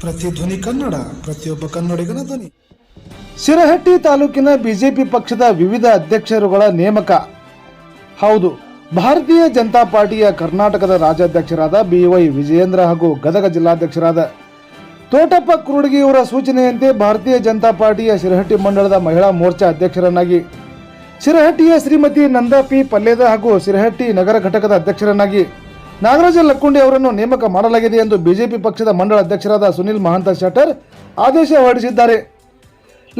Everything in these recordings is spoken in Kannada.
ಧ್ವನಿ ಕನ್ನಡ, ಪ್ರತಿಯೊಬ್ಬ ಕನ್ನಡಿಗನ ಧ್ವನಿ. ಸಿರಹಟ್ಟಿ ತಾಲೂಕಿನ ಬಿಜೆಪಿ ಪಕ್ಷದ ವಿವಿಧ ಅಧ್ಯಕ್ಷರುಗಳ ನೇಮಕ. ಹೌದು, ಭಾರತೀಯ ಜನತಾ ಪಾರ್ಟಿಯ ಕರ್ನಾಟಕದ ರಾಜ್ಯಾಧ್ಯಕ್ಷರಾದ ಬಿ ವೈ ವಿಜಯೇಂದ್ರ ಹಾಗೂ ಗದಗ ಜಿಲ್ಲಾಧ್ಯಕ್ಷರಾದ ತೋಟಪ್ಪ ಕುರುಡಗಿಯವರ ಸೂಚನೆಯಂತೆ ಭಾರತೀಯ ಜನತಾ ಪಾರ್ಟಿಯ ಶಿರಹಟ್ಟಿ ಮಂಡಳದ ಮಹಿಳಾ ಮೋರ್ಚಾ ಅಧ್ಯಕ್ಷರನ್ನಾಗಿ ಶಿರಹಟ್ಟಿಯ ಶ್ರೀಮತಿ ನಂದಾ ಪಿ ಪಲ್ಲೇದ ಹಾಗೂ ಸಿರಹಟ್ಟಿ ನಗರ ಘಟಕದ ಅಧ್ಯಕ್ಷರನ್ನಾಗಿ ನಾಗರಾಜ ಲಕ್ಕುಂಡಿ ಅವರನ್ನು ನೇಮಕ ಮಾಡಲಾಗಿದೆ ಎಂದು ಬಿಜೆಪಿ ಪಕ್ಷದ ಮಂಡಳ ಅಧ್ಯಕ್ಷರಾದ ಸುನಿಲ್ ಮಹಾಂತ ಶೆಟ್ಟರ್ ಆದೇಶ ಹೊರಡಿಸಿದ್ದಾರೆ.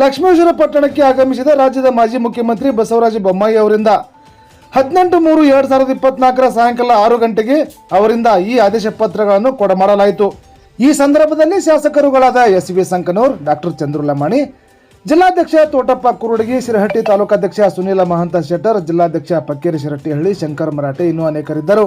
ಲಕ್ಷ್ಮೇಶ್ವರ ಪಟ್ಟಣಕ್ಕೆ ಆಗಮಿಸಿದ ರಾಜ್ಯದ ಮಾಜಿ ಮುಖ್ಯಮಂತ್ರಿ ಬಸವರಾಜ ಬೊಮ್ಮಾಯಿ ಅವರಿಂದ ಹದಿನೆಂಟು ಮೂರು ಎರಡು ಸಾವಿರದ ಇಪ್ಪತ್ನಾಲ್ಕರ ಸಾಯಂಕಾಲ ಆರು ಗಂಟೆಗೆ ಅವರಿಂದ ಈ ಆದೇಶ ಪತ್ರಗಳನ್ನು ಕೊಡಮಾಡಲಾಯಿತು ಈ ಸಂದರ್ಭದಲ್ಲಿ ಶಾಸಕರುಗಳಾದ S V Sankanur doctor Chandru Lamani, ಜಿಲ್ಲಾಧ್ಯಕ್ಷ ತೋಟಪ್ಪ ಕುರುಡಗಿ, ಶಿರಹಟ್ಟಿ ತಾಲೂಕಾಧ್ಯಕ್ಷ ಸುನೀಲ ಮಹಂತ ಶೆಟ್ಟರ್, ಜಿಲ್ಲಾಧ್ಯಕ್ಷ ಪಕ್ಕೇರಿ ಶಿರಟ್ಟಿಹಳ್ಳಿ, ಶಂಕರ್ ಮರಾಠೆ ಇನ್ನೂ ಅನೇಕರಿದ್ದರು.